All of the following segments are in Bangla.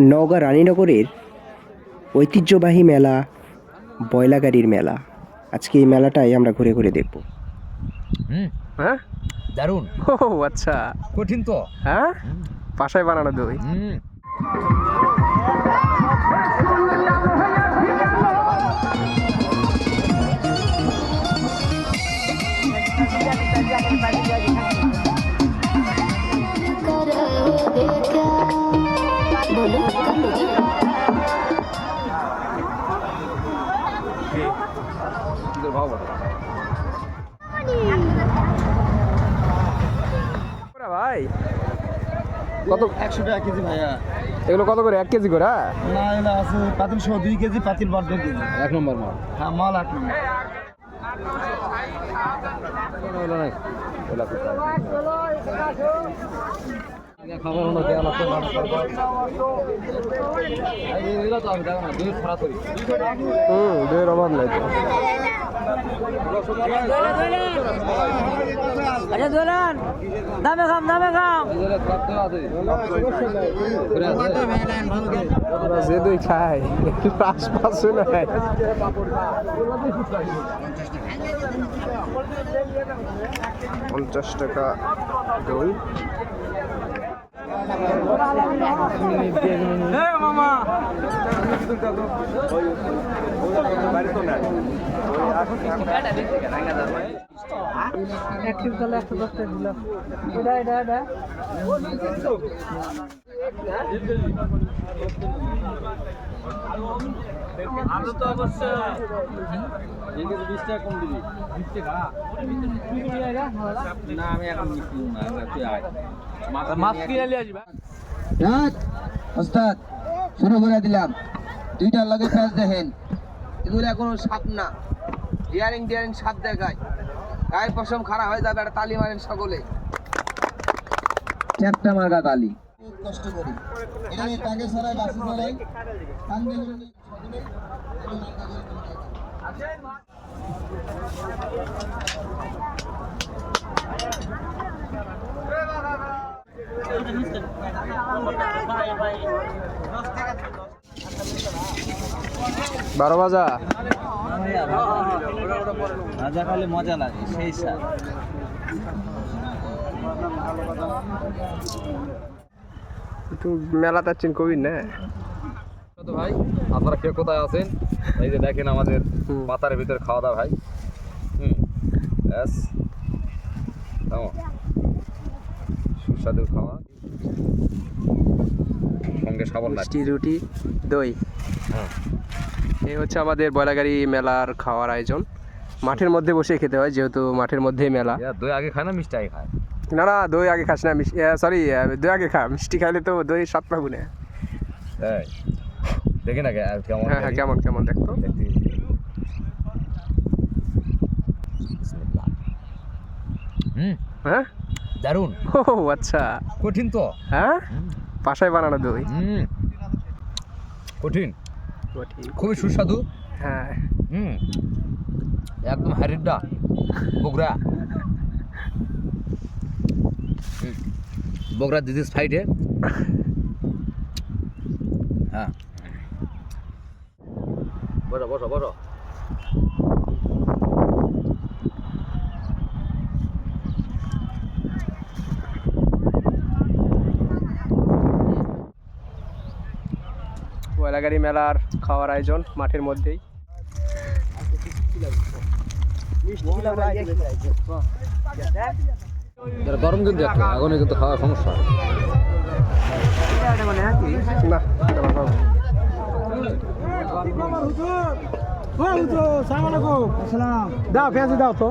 নওগাঁ রানীনগরের ঐতিহ্যবাহী মেলা বয়লাগাড়ির মেলা। আজকে এই মেলাটাই আমরা ঘুরে ঘুরে দেখব। হুম। হ্যাঁ? দারুণ। ও আচ্ছা। কঠিন তো। হ্যাঁ? বাসায় বানানো দই হুম। ভাই? কত? একশো টাকা কেজি ভাইয়া। এগুলো কত করে? এক কেজি করে হ্যাঁ? না এগুলো আছে পাতিল সহ দুই কেজি পাতিল বড় কেজি। এক নম্বর মাল। হ্যাঁ মাল এক নম্বর। হলো না হুম অভাব নাই তো আচ্ছা দোলান দামে খাম দামে খাম। যে দই আশপাশে নাই পঞ্চাশ টাকা দই। একশো তাহলে একশো দশ টাকা দিলাম এটা এটা এটা বিশ টাকা কম দিবি বিশ টাকা না আমি এখন মিষ্টি না তুই আয়। মাছ কিনে নিয়ে আসবা রাত ওস্তাদ শুরু করে দিলাম। দুইটার লগে প্যাচ দেখেন। এগুলো কোনো সাপ না। ডিয়ারিং ডিয়ারিং সাপ দেখায়। গায়ের পশম খারাপ হয়ে যাবে একটা তালি মারেন সকলে। চারটা মার্কা তালি। কষ্ট করি। এখানে সরাই বাসি সরাই বারো বাজা। রাজা খালে মজা লাগে সেই স্যার। একটু মেলাতে আছেন কবি না? তো ভাই আপনারা কে কোথায় আছেন? এই যে দেখেন আমাদের। পাতার ভিতরে খাওয়া দাওয়া ভাই। হুম। ব্যাস। সুস্বাদু খাওয়া। সঙ্গে সাবল মিষ্টি রুটি দই। হ্যাঁ। এই হচ্ছে আমাদের বয়লাগাড়ি মেলার খাওয়ার আয়োজন। মাঠের মধ্যে বসে খেতে হয় যেহেতু মাঠের মধ্যেই মেলা। দই আগে খায় না মিষ্টি আগে খায়? না না দই আগে খাস না সরি দই আগে খা মিষ্টি খাইলে তো দই স্বাদ পাবো না। দেখি না কেমন হ্যাঁ হ্যাঁ কেমন কেমন হুম হ্যাঁ? দারুণ। ও আচ্ছা। কঠিন তো। হ্যাঁ? বাসায় বানানো দই। হুম। কঠিন। খুবই সুস্বাদু। হ্যাঁ। হুম। একদম হারিড্ডা বগুড়া। বগুড়া দিদিস সাইডে হ্যাঁ। বসো বসো বসো। মেলার খাওয়ার আয়োজন মাঠের মধ্যেই। এটা গরম কিন্তু একটা আগুনে কিন্তু খাওয়া সমস্যা। না দাও পেঁয়াজি দাও তো।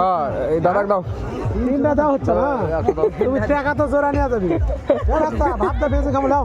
হ্যাঁ এই দাদা দাও। তিনটা দেওয়া হচ্ছে না? তুমি টাকা তো জোড়া নিয়ে যাবি। ভাতটা পেয়েছে কেমন দাও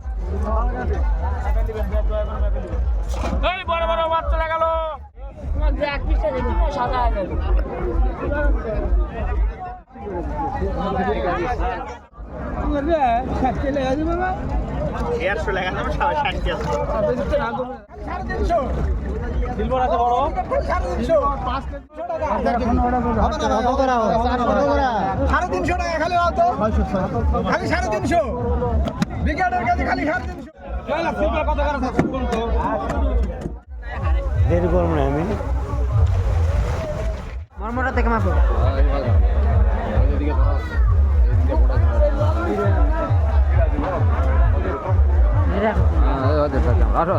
তিনশো টাকা খালি দাও তো খালি সাড়ে তিনশো ব্রিগেডের কাছে খালি সাড়ে তিনশো। মর্মটা থেকে মাপো এদিকে ধরো এদিকে পড়া হ্যাঁ এই হচ্ছে আসো